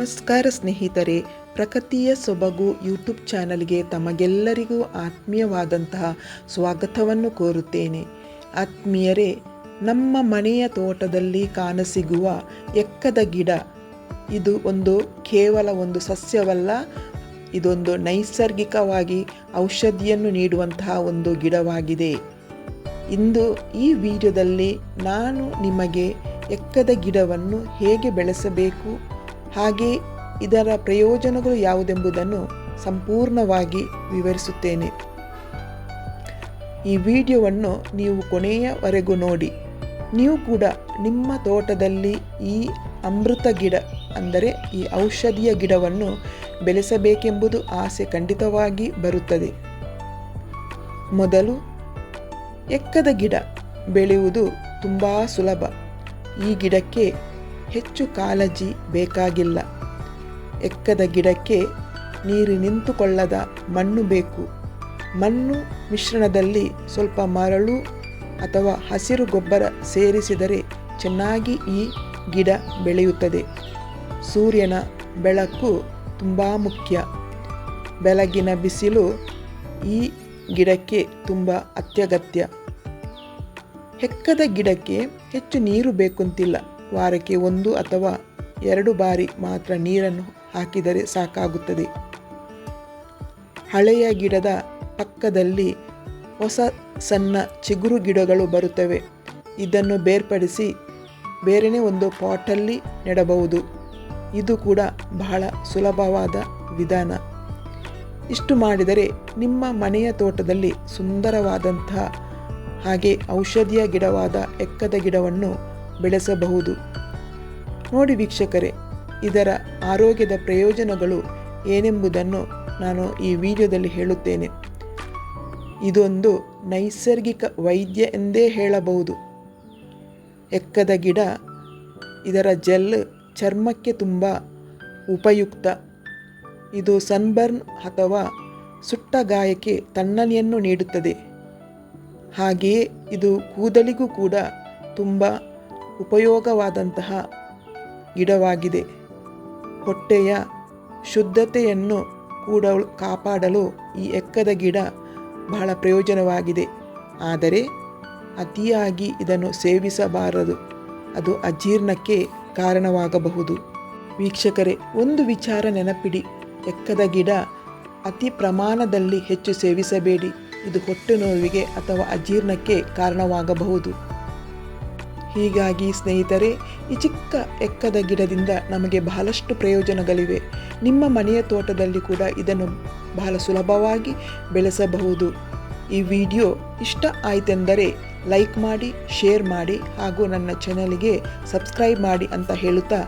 ನಮಸ್ಕಾರ ಸ್ನೇಹಿತರೆ, ಪ್ರಕೃತಿಯ ಸೊಬಗು ಯೂಟ್ಯೂಬ್ ಚಾನಲ್ಗೆ ತಮಗೆಲ್ಲರಿಗೂ ಆತ್ಮೀಯವಾದಂತಹ ಸ್ವಾಗತವನ್ನು ಕೋರುತ್ತೇನೆ. ಆತ್ಮೀಯರೇ, ನಮ್ಮ ಮನೆಯ ತೋಟದಲ್ಲಿ ಕಾಣಸಿಗುವ ಎಕ್ಕದ ಗಿಡ, ಇದು ಒಂದು ಕೇವಲ ಒಂದು ಸಸ್ಯವಲ್ಲ, ಇದೊಂದು ನೈಸರ್ಗಿಕವಾಗಿ ಔಷಧಿಯನ್ನು ನೀಡುವಂತಹ ಒಂದು ಗಿಡವಾಗಿದೆ. ಇಂದು ಈ ವಿಡಿಯೋದಲ್ಲಿ ನಾನು ನಿಮಗೆ ಎಕ್ಕದ ಗಿಡವನ್ನು ಹೇಗೆ ಬೆಳೆಸಬೇಕು ಹಾಗೆ ಇದರ ಪ್ರಯೋಜನಗಳು ಯಾವುದೆಂಬುದನ್ನು ಸಂಪೂರ್ಣವಾಗಿ ವಿವರಿಸುತ್ತೇನೆ. ಈ ವಿಡಿಯೋವನ್ನು ನೀವು ಕೊನೆಯವರೆಗೂ ನೋಡಿ. ನೀವು ಕೂಡ ನಿಮ್ಮ ತೋಟದಲ್ಲಿ ಈ ಅಮೃತ ಗಿಡ, ಅಂದರೆ ಈ ಔಷಧಿಯ ಗಿಡವನ್ನು ಬೆಳೆಸಬೇಕೆಂಬುದು ಆಸೆ ಖಂಡಿತವಾಗಿ ಬರುತ್ತದೆ. ಮೊದಲು ಎಕ್ಕದ ಗಿಡ ಬೆಳೆಯುವುದು ತುಂಬ ಸುಲಭ. ಈ ಗಿಡಕ್ಕೆ ಹೆಚ್ಚು ಕಾಳಜಿ ಬೇಕಾಗಿಲ್ಲ. ಎಕ್ಕದ ಗಿಡಕ್ಕೆ ನೀರು ನಿಂತುಕೊಳ್ಳದ ಮಣ್ಣು ಬೇಕು. ಮಣ್ಣು ಮಿಶ್ರಣದಲ್ಲಿ ಸ್ವಲ್ಪ ಮರಳು ಅಥವಾ ಹಸಿರು ಗೊಬ್ಬರ ಸೇರಿಸಿದರೆ ಚೆನ್ನಾಗಿ ಈ ಗಿಡ ಬೆಳೆಯುತ್ತದೆ. ಸೂರ್ಯನ ಬೆಳಕು ತುಂಬ ಮುಖ್ಯ. ಬೆಳಗಿನ ಬಿಸಿಲು ಈ ಗಿಡಕ್ಕೆ ತುಂಬ ಅತ್ಯಗತ್ಯ. ಹೆಕ್ಕದ ಗಿಡಕ್ಕೆ ಹೆಚ್ಚು ನೀರು ಬೇಕಂತಿಲ್ಲ. ವಾರಕ್ಕೆ ಒಂದು ಅಥವಾ ಎರಡು ಬಾರಿ ಮಾತ್ರ ನೀರನ್ನು ಹಾಕಿದರೆ ಸಾಕಾಗುತ್ತದೆ. ಹಳೆಯ ಗಿಡದ ಪಕ್ಕದಲ್ಲಿ ಹೊಸ ಸಣ್ಣ ಚಿಗುರು ಗಿಡಗಳು ಬರುತ್ತವೆ. ಇದನ್ನು ಬೇರ್ಪಡಿಸಿ ಬೇರೆಯೇ ಒಂದು ಪಾಟಲ್ಲಿ ನೆಡಬಹುದು. ಇದು ಕೂಡ ಬಹಳ ಸುಲಭವಾದ ವಿಧಾನ. ಇಷ್ಟು ಮಾಡಿದರೆ ನಿಮ್ಮ ಮನೆಯ ತೋಟದಲ್ಲಿ ಸುಂದರವಾದಂತಹ ಹಾಗೆ ಔಷಧಿಯ ಗಿಡವಾದ ಎಕ್ಕದ ಗಿಡವನ್ನು ಬೆಳೆಸಬಹುದು. ನೋಡಿ ವೀಕ್ಷಕರೇ, ಇದರ ಆರೋಗ್ಯದ ಪ್ರಯೋಜನಗಳು ಏನೆಂಬುದನ್ನು ನಾನು ಈ ವಿಡಿಯೋದಲ್ಲಿ ಹೇಳುತ್ತೇನೆ. ಇದೊಂದು ನೈಸರ್ಗಿಕ ವೈದ್ಯ ಎಂದೇ ಹೇಳಬಹುದು. ಎಕ್ಕದ ಗಿಡ, ಇದರ ಜೆಲ್ ಚರ್ಮಕ್ಕೆ ತುಂಬ ಉಪಯುಕ್ತ. ಇದು ಸನ್ಬರ್ನ್ ಅಥವಾ ಸುಟ್ಟ ಗಾಯಕ್ಕೆ ತಣ್ಣನೆಯನ್ನು ನೀಡುತ್ತದೆ. ಹಾಗೆಯೇ ಇದು ಕೂದಲಿಗೂ ಕೂಡ ತುಂಬ ಉಪಯೋಗವಾದಂತಹ ಗಿಡವಾಗಿದೆ. ಹೊಟ್ಟೆಯ ಶುದ್ಧತೆಯನ್ನು ಕೂಡ ಕಾಪಾಡಲು ಈ ಎಕ್ಕದ ಗಿಡ ಬಹಳ ಪ್ರಯೋಜನವಾಗಿದೆ. ಆದರೆ ಅತಿಯಾಗಿ ಇದನ್ನು ಸೇವಿಸಬಾರದು. ಅದು ಅಜೀರ್ಣಕ್ಕೆ ಕಾರಣವಾಗಬಹುದು. ವೀಕ್ಷಕರೇ, ಒಂದು ವಿಚಾರ ನೆನಪಿಡಿ. ಎಕ್ಕದ ಗಿಡ ಅತಿ ಪ್ರಮಾಣದಲ್ಲಿ ಹೆಚ್ಚು ಸೇವಿಸಬೇಡಿ. ಇದು ಹೊಟ್ಟೆ ನೋವಿಗೆ ಅಥವಾ ಅಜೀರ್ಣಕ್ಕೆ ಕಾರಣವಾಗಬಹುದು. ಹೀಗಾಗಿ ಸ್ನೇಹಿತರೆ, ಈ ಚಿಕ್ಕ ಎಕ್ಕದ ಗಿಡದಿಂದ ನಮಗೆ ಬಹಳಷ್ಟು ಪ್ರಯೋಜನಗಳಿವೆ. ನಿಮ್ಮ ಮನೆಯ ತೋಟದಲ್ಲಿ ಕೂಡ ಇದನ್ನು ಬಹಳ ಸುಲಭವಾಗಿ ಬೆಳೆಸಬಹುದು. ಈ ವಿಡಿಯೋ ಇಷ್ಟ ಆಯ್ತೆಂದರೆ ಲೈಕ್ ಮಾಡಿ, ಶೇರ್ ಮಾಡಿ ಹಾಗೂ ನನ್ನ ಚಾನಲ್ಗೆ ಸಬ್ಸ್ಕ್ರೈಬ್ ಮಾಡಿ ಅಂತ ಹೇಳುತ್ತಾ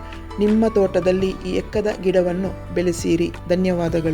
ನಿಮ್ಮ ತೋಟದಲ್ಲಿ ಈ ಎಕ್ಕದ ಗಿಡವನ್ನು ಬೆಳೆಸಿರಿ. ಧನ್ಯವಾದಗಳು.